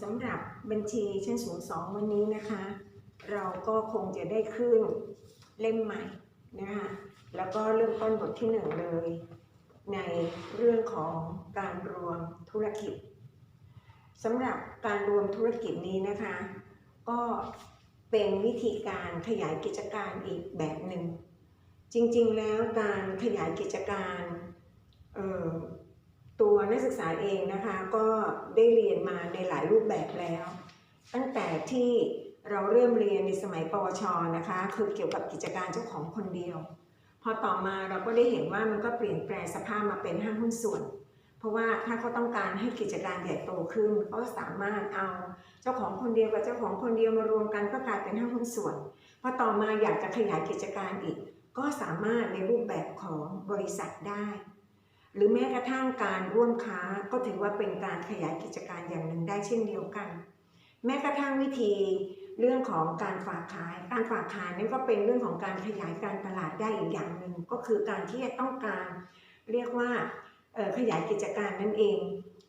สำหรับบัญชีชั้นสูงสองวันนี้นะคะ เราก็คงจะได้ขึ้นเล่มใหม่นะคะแล้วก็เริ่มต้นบทที่หนึ่งเลย ในเรื่องของการรวมธุรกิจสำหรับการรวมธุรกิจนี้นะคะ ก็เป็นวิธีการขยายกิจการอีกแบบหนึ่งจริงๆแล้วการขยายกิจการ นักศึกษาเองนะคะก็ได้เรียนมาในหลายรูปแบบแล้ว ตั้งแต่ที่เราเริ่มเรียนในสมัยปวชนะคะคือเกี่ยวกับกิจการเจ้าของคนเดียว พอต่อมาเราก็ได้เห็นว่ามันก็เปลี่ยนแปลงสภาพมาเป็นห้างหุ้นส่วน เพราะว่าถ้าเขาต้องการให้กิจการใหญ่โตขึ้นก็สามารถเอาเจ้าของคนเดียวกับเจ้าของคนเดียวมารวมกันก็กลายเป็นห้างหุ้นส่วนพอต่อมาอยากจะขยายกิจการอีก ก็สามารถในรูปแบบของบริษัทได้ หรือแม้กระทั่งการร่วมค้าก็ถือว่าเป็นการขยายกิจการอย่างหนึ่งได้เช่นเดียวกัน แม้กระทั่งวิธีเรื่องของการฝากขาย การฝากขายนั่นก็เป็นเรื่องของการขยายการตลาดได้อีกอย่างหนึ่งก็คือการที่จะต้องการเรียกว่าขยายกิจการนั่นเอง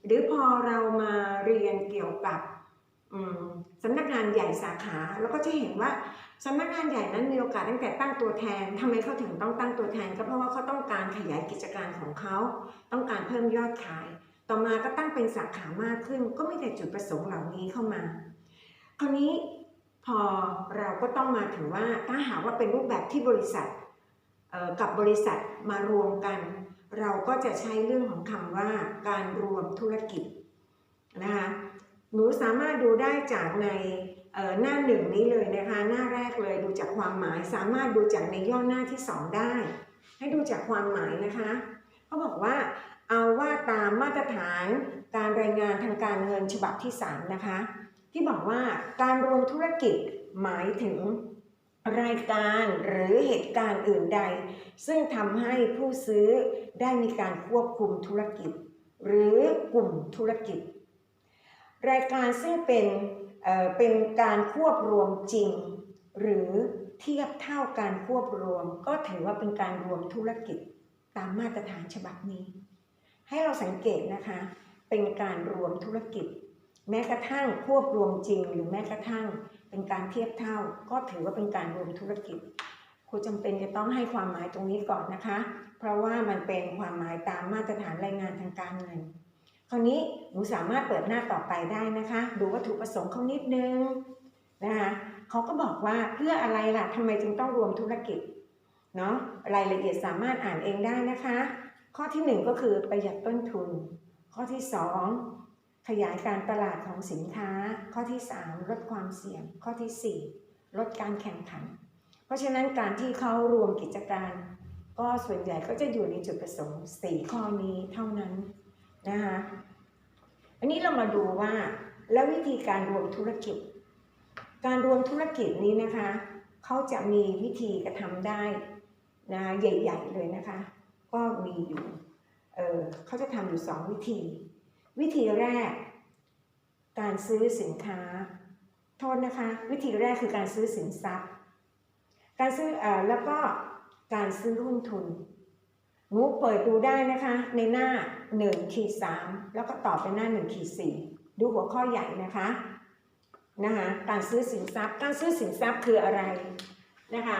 หรือพอเรามาเรียนเกี่ยวกับสำนักงานใหญ่สาขาเราก็จะเห็นว่า สำนักงานใหญ่นั้นมีโอกาสตั้งแต่ตั้งตัวแทนทำไมเขาถึงต้องตั้งตัวแทนก็เพราะว่าเขาต้องการขยายกิจการของเขา ต้องการเพิ่มยอดขาย ต่อมาก็ตั้งเป็นสาขามากขึ้น ก็มีแต่จุดประสงค์เหล่านี้เข้ามา คราวนี้พอเราก็ต้องมาถึงว่าถ้าหากว่าเป็นรูปแบบที่บริษัทกับบริษัทมารวมกัน เราก็จะใช้เรื่องของคำว่าการรวมธุรกิจนะคะ หนูสามารถดูได้จากในหน้าหนึ่งนี้เลยนะคะ หน้าแรกเลยดูจากความหมายสามารถดูจากในย่อหน้าที่สองได้ ให้ดูจากความหมายนะคะเขาบอกว่าเอาว่าตามมาตรฐานการรายงานทางการเงินฉบับที่ 3 นะคะ ที่บอกว่าการรวมธุรกิจหมายถึงรายการหรือเหตุการณ์อื่นใด ซึ่งทำให้ผู้ซื้อได้มีการควบคุมธุรกิจ หรือกลุ่มธุรกิจ รายการซึ่งเป็นเป็นการควบรวมจริง หรือเทียบเท่าการควบรวม ก็ถือว่าเป็นการรวมธุรกิจตามมาตรฐานฉบับนี้ ให้เราสังเกตนะคะ เป็นการรวมธุรกิจ แม้กระทั่งควบรวมจริง หรือแม้กระทั่งเป็นการเทียบเท่า ก็ถือว่าเป็นการรวมธุรกิจครูจำเป็นจะต้องให้ความหมายตรงนี้ก่อนนะคะ เพราะว่ามันเป็นความหมายตามมาตรฐานรายงานทางการเงิน คราวนี้หนูสามารถเปิดหน้าต่อไปได้นะคะ ดูวัตถุประสงค์เขานิดนึงนะคะเขาก็บอกว่าเพื่ออะไรล่ะทำไมจึงต้องรวมธุรกิจเนาะรายละเอียดสามารถอ่านเองได้นะคะ ข้อที่หนึ่งก็คือประหยัดต้นทุน ข้อที่สองขยายการตลาดของสินค้า ข้อที่สามลดความเสี่ยง ข้อที่สี่ลดการแข่งขัน เพราะฉะนั้นการที่เขารวมกิจการ ก็ส่วนใหญ่ก็จะอยู่ในจุดประสงค์สี่ข้อนี้เท่านั้น นะคะอันนี้เรามาดูว่าแล้ววิธีการรวมธุรกิจ การรวมธุรกิจนี้นะคะเขาจะมีวิธีกระทำได้นะใหญ่ ๆ เลยนะคะ ก็มีอยู่เออเขาจะทำอยู่สองวิธี วิธีแรก การซื้อสินค้า โทษนะคะ วิธีแรกคือการซื้อสินทรัพย์ การซื้อเออแล้วก็การซื้อหุ้นทุน หนูเปิดดูได้นะคะ ในหน้า1ขีด3แล้วก็ต่อไปหน้า1ขีด4ดูหัวข้อใหญ่นะคะนะคะ การซื้อสินทรัพย์ การซื้อสินทรัพย์คืออะไรนะคะ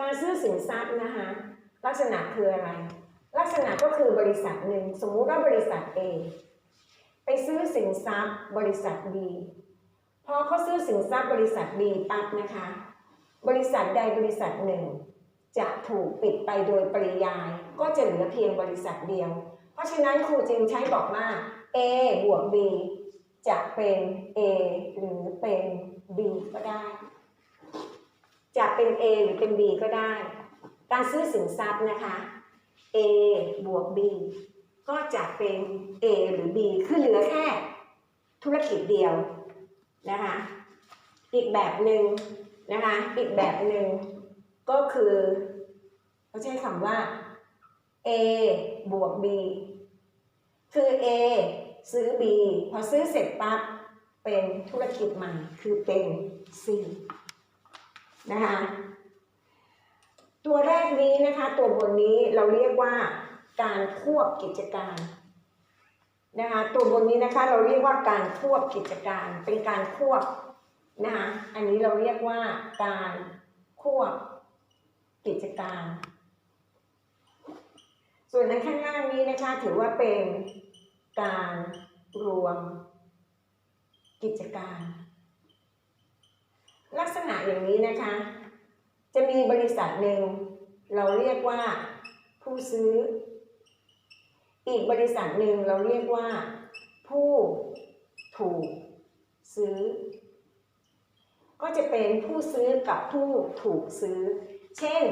การซื้อสินทรัพย์นะคะลักษณะคืออะไร ลักษณะก็คือบริษัทหนึ่งสมมุติว่าบริษัท A ไปซื้อสินทรัพย์บริษัท B พอเขาซื้อสินทรัพย์บริษัท B ปั๊บนะคะ บริษัทใดบริษัทหนึ่ง จะถูกปิดไปโดยปริยาย ก็จะเหลือเพียงบริษัทเดียว เพราะฉะนั้นครูจึงใช้บอกว่า A บวก B จะเป็น A หรือเป็น B ก็ได้ จะเป็น A หรือเป็น B ก็ได้ การซื้อสินทรัพย์นะคะ A บวก B ก็จะเป็น A หรือ B คือเหลือแค่ ธุรกิจเดียวนะคะ อีกแบบหนึ่งนะคะ อีกแบบหนึ่ง ก็คือเขาใช้คำว่า A บวก B คือ A ซื้อ B พอซื้อเสร็จปั๊บเป็นธุรกิจใหม่คือเป็น C นะคะตัวแรกนี้นะคะ ตัวบนนี้เราเรียกว่าการควบกิจการนะคะตัวบนนี้นะคะเราเรียกว่าการควบกิจการเป็นการควบนะคะอันนี้เราเรียกว่าการควบ กิจการ ส่วนในข้างล่างนี้นะคะถือว่าเป็นการรวมกิจการ ลักษณะอย่างนี้นะคะ จะมีบริษัทหนึ่งเราเรียกว่าผู้ซื้อ อีกบริษัทหนึ่งเราเรียกว่า ผู้ถูกซื้อ ก็จะเป็นผู้ซื้อกับผู้ถูกซื้อ เช่น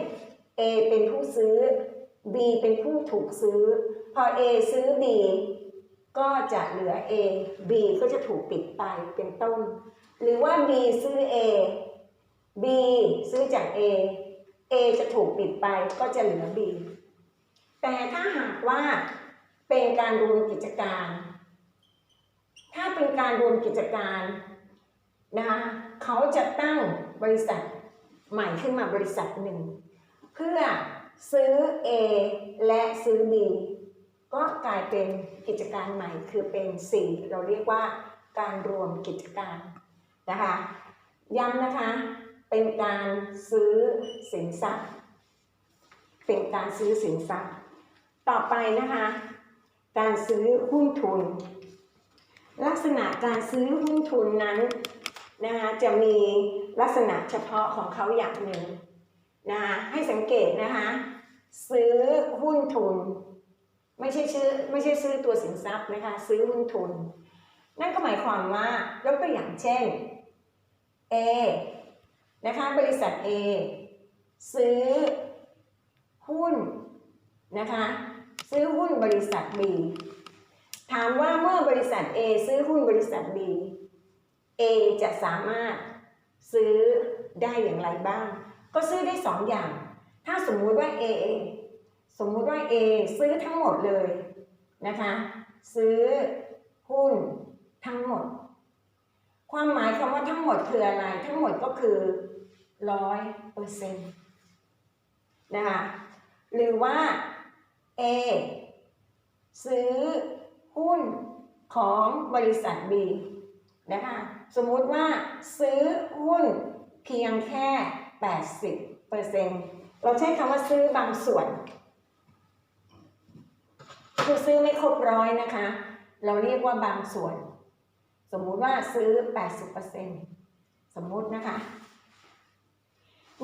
A เป็นผู้ซื้อ B เป็นผู้ถูกซื้อ พอ A ซื้อ B ก็จะเหลือ A B ก็จะถูกปิดไปเป็นต้น หรือว่า B ซื้อ A B ซื้อจาก A A จะถูกปิดไปก็จะเหลือ B แต่ถ้าหากว่าเป็นการรวมกิจการ ถ้าเป็นการรวมกิจการนะคะเขาจะตั้งบริษัท ใหม่ขึ้นมาบริษัทหนึ่ง เพื่อซื้อ A และซื้อ B ก็กลายเป็นกิจการใหม่คือเป็น C เราเรียกว่าการรวมกิจการนะคะย้ำนะคะเป็นการซื้อสินทรัพย์ เป็นการซื้อสินทรัพย์ ต่อไปนะคะ การซื้อหุ้นทุน ลักษณะการซื้อหุ้นทุนนั้น นะคะจะมีลักษณะเฉพาะของเขาอย่างหนึ่งนะคะให้สังเกตนะคะซื้อหุ้นทุน ไม่ใช่ชื่อไม่ใช่ซื้อตัวสินทรัพย์นะคะซื้อหุ้นทุน นั่นก็หมายความว่ายกตัวอย่างเช่น A นะคะบริษัท A ซื้อหุ้นนะคะซื้อหุ้นบริษัท B ถามว่าเมื่อบริษัท A ซื้อหุ้นบริษัท B A จะสามารถซื้อได้อย่างไรบ้าง ก็ซื้อได้สองอย่าง ถ้าสมมุติว่า A สมมุติว่า A ซื้อทั้งหมดเลยนะคะซื้อหุ้นทั้งหมด ความหมายคำว่าทั้งหมดคืออะไร ทั้งหมดก็คือร้อยเปอร์เซ็นต์นะคะหรือว่า A ซื้อหุ้นของบริษัท B นะคะ สมมุติว่าซื้อหุ้นเพียงแค่ 80เปอร์เซ็นต์เราใช้คำว่าซื้อบางส่วน คือซื้อไม่ครบร้อยนะคะ เราเรียกว่าบางส่วน สมมุติว่าซื้อ 80เปอร์เซ็นต์สมมุตินะคะ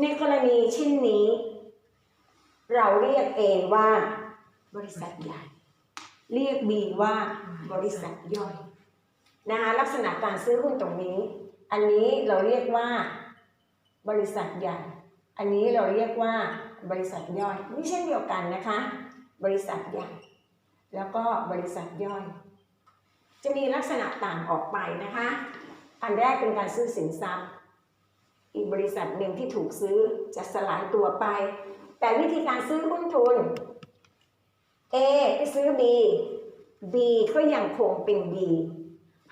ในกรณีเช่นนี้ เราเรียก A ว่าบริษัทใหญ่ เรียก B ว่าบริษัทย่อย นะคะลักษณะการซื้อหุ้นตรงนี้ อันนี้เราเรียกว่าบริษัทใหญ่ อันนี้เราเรียกว่าบริษัทย่อยนี่เช่นเดียวกันนะคะ บริษัทใหญ่ แล้วก็บริษัทย่อย จะมีลักษณะต่างออกไปนะคะ อันแรกเป็นการซื้อสินทรัพย์ อีกบริษัทหนึ่งที่ถูกซื้อจะสลายตัวไป แต่วิธีการซื้อหุ้นทุน A ไปซื้อ B B ก็ยังคงเป็น B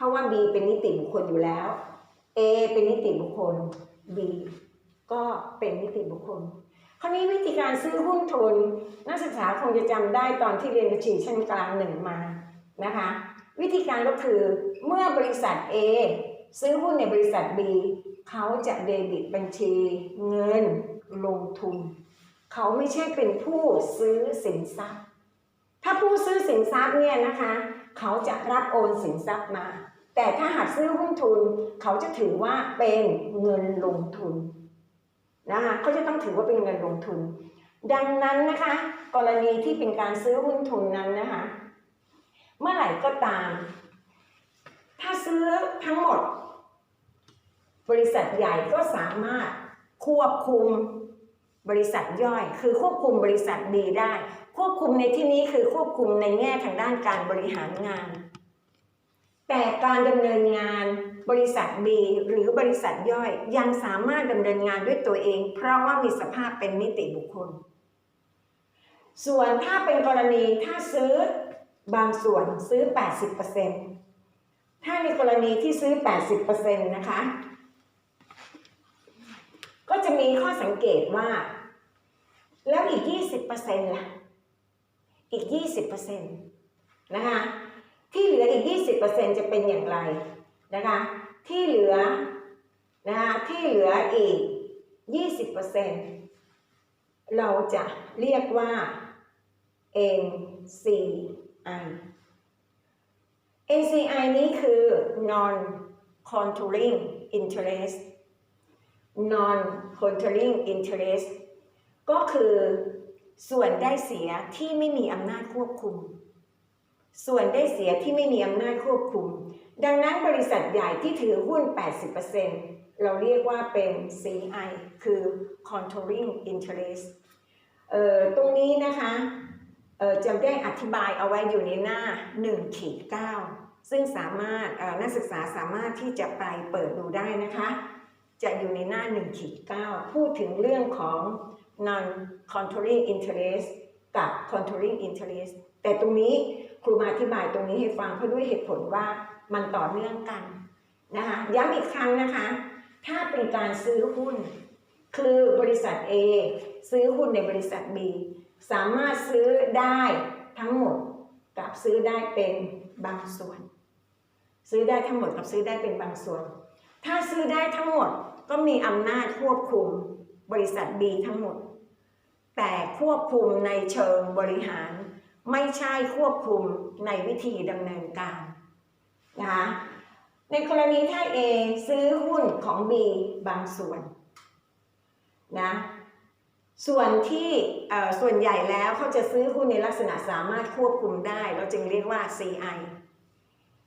ราะว่า B เป็นนิติบุคคลอยู่แล้ว A เป็นนิติบุคคล B ก็เป็นนิติบุคคลคราวนี้วิธีการซื้อหุ้นทุน นักศึกษาคงจะจำได้ตอนที่เรียนบัญชีชั้นกลางหนึ่งมานะคะ วิธีการก็คือเมื่อบริษัท A ซื้อหุ้นในบริษัท B เขาจะเดบิตบัญชีเงินลงทุน เขาไม่ใช่เป็นผู้ซื้อสินทรัพย์ ถ้าผู้ซื้อสินทรัพย์เนี่ยนะคะ เขาจะรับโอนสินทรัพย์มา แต่ถ้าหากซื้อหุ้นทุน เขาจะถือว่าเป็นเงินลงทุนนะคะเขาจะต้องถือว่าเป็นเงินลงทุน ดังนั้นนะคะ กรณีที่เป็นการซื้อหุ้นทุนนั้นนะคะ เมื่อไหร่ก็ตาม ถ้าซื้อทั้งหมด บริษัทใหญ่ก็สามารถควบคุม บริษัทย่อย คือควบคุมบริษัทดีได้ ควบคุมในที่นี้คือควบคุมในแง่ทางด้านการบริหารงาน แต่การดำเนินงานบริษัท B หรือบริษัทย่อยยังสามารถดำเนินงานด้วยตัวเอง เพราะว่ามีสภาพเป็นนิติบุคคล ส่วนถ้าเป็นกรณีถ้าซื้อบางส่วนซื้อ 80%ถ้าในกรณีที่ซื้อ 80%นะคะ ก็จะมีข้อสังเกตว่า แล้วอีก 20%ล่ะ อีก 20%นะคะที่เหลืออีก 20%จะเป็นอย่างไรนะคะที่เหลือนะคะที่เหลืออีก 20%เราจะเรียกว่า NCI NCI นี้คือ non controlling interest non controlling interest ก็คือส่วนได้เสียที่ไม่มีอำนาจควบคุม ส่วนได้เสียที่ไม่มีอำนาจควบคุม ดังนั้นบริษัทใหญ่ที่ถือหุ้น 80%เราเรียกว่าเป็น CI คือ controlling interest เอ่อตรงนี้นะคะเอ่อจะได้อธิบายเอาไว้อยู่ในหน้า1ขีด9ซึ่งสามารถนักศึกษาสามารถที่จะไปเปิดดูได้นะคะ จะอยู่ในหน้า1ขีด9พูดถึงเรื่องของ non controlling interest กับ controlling interest แต่ตรงนี้ครูมาอธิบายตรงนี้ให้ฟังเพราะด้วยเหตุผลว่ามันต่อเนื่องกันนะคะย้ำอีกครั้งนะคะ ถ้าเป็นการซื้อหุ้น คือบริษัท A ซื้อหุ้นในบริษัท B สามารถซื้อได้ทั้งหมดกับซื้อได้เป็นบางส่วน ซื้อได้ทั้งหมดกับซื้อได้เป็นบางส่วน ถ้าซื้อได้ทั้งหมดก็มีอำนาจควบคุมบริษัท B ทั้งหมด แต่ควบคุมในเชิงบริหาร ไม่ใช่ควบคุมในวิธีดำเนินการนะคะในกรณีถ้า A ซื้อหุ้นของ B บางส่วนนะส่วนที่ส่วนใหญ่แล้วเขาจะซื้อหุ้นในลักษณะสามารถควบคุมได้ เราจึงเรียกว่า CI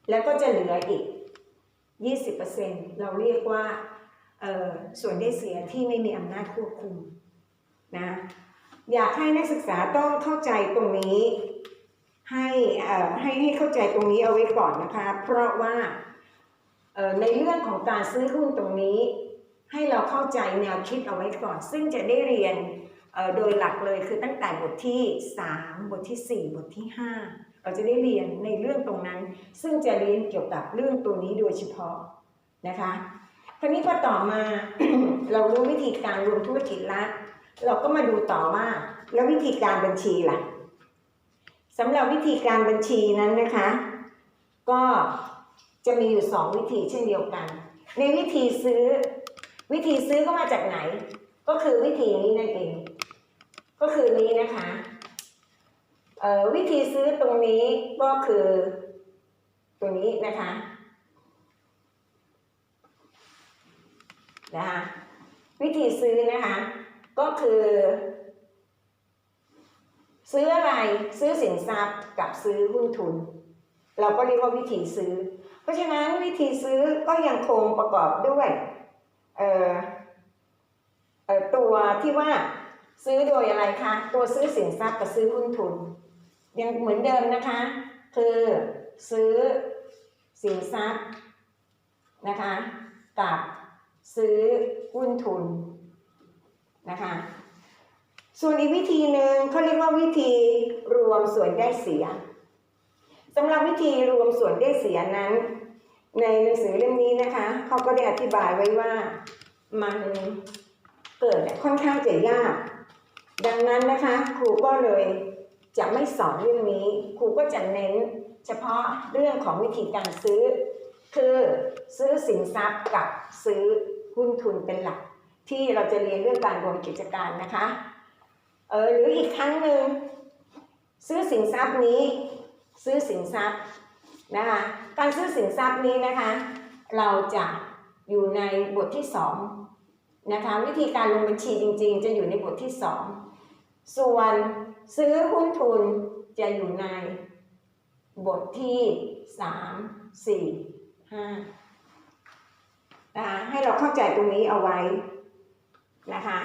แล้วก็จะเหลืออีก 20%เราเรียกว่าส่วนได้เสียที่ไม่มีอำนาจควบคุมนะอยากให้นักศึกษาต้องเข้าใจตรงนี้ให้ให้ให้เข้าใจตรงนี้เอาไว้ก่อนนะคะ เพราะว่าในเรื่องของการซื้อหุ้นตรงนี้ ให้เราเข้าใจแนวคิดเอาไว้ก่อน ซึ่งจะได้เรียนโดยหลักเลยคือตั้งแต่บทที่ 3 บทที่ 4 บทที่ 5 เราจะได้เรียนในเรื่องตรงนั้น ซึ่งจะเรียนเกี่ยวกับเรื่องตัวนี้โดยเฉพาะนะคะคราวนี้พอต่อมาเรารู้วิธีการรวมธุรกิจละเราก็มาดูต่อว่าแล้ววิธีการบัญชีล่ะสำหรับวิธีการบัญชีนั้นนะคะ ก็จะมีอยู่2วิธีเช่นเดียวกัน ในวิธีซื้อ วิธีซื้อก็มาจากไหน ก็คือวิธีนี้นั่นเองก็คือนี้นะคะ วิธีซื้อตรงนี้ก็คือตัวนี้นะคะนะคะวิธีซื้อนะคะ ก็คือ ซื้ออะไรซื้อสินทรัพย์กับซื้อหุ้นทุน เราก็เรียกว่าวิธีซื้อ เพราะฉะนั้นวิธีซื้อก็ยังคงประกอบด้วยตัวที่ว่าซื้อโดยอะไรคะ ตัวซื้อสินทรัพย์กับซื้อหุ้นทุน ยังเหมือนเดิมนะคะ คือซื้อสินทรัพย์นะคะกับซื้อหุ้นทุนนะคะส่วนอีกวิธีหนึ่งเขาเรียกว่าวิธีรวมส่วนได้เสียสำหรับวิธีรวมส่วนได้เสียนั้น ในหนังสือเล่มนี้นะคะเขาก็ได้อธิบายไว้ว่ามันเกิดค่อนข้างจะยาก ดังนั้นนะคะ ครูก็เลย จะไม่สอนเรื่องนี้ ครูก็จะเน้น เฉพาะเรื่องของวิธีการซื้อ คือซื้อสินทรัพย์กับซื้อหุ้นทุนเป็นหลัก ที่เราจะเรียนเรื่องการรวมกิจการนะคะเออหรืออีกครั้งหนึ่งซื้อสินทรัพย์นี้ ซื้อสินทรัพย์นะคะการซื้อสินทรัพย์นี้นะคะ เราจะอยู่ในบทที่สองนะคะวิธีการลงบัญชีจริง ๆ จะอยู่ในบทที่สอง ส่วนซื้อหุ้นทุนจะอยู่ใน บทที่สามสี่ห้านะคะให้เราเข้าใจตรงนี้เอาไว้นะคะ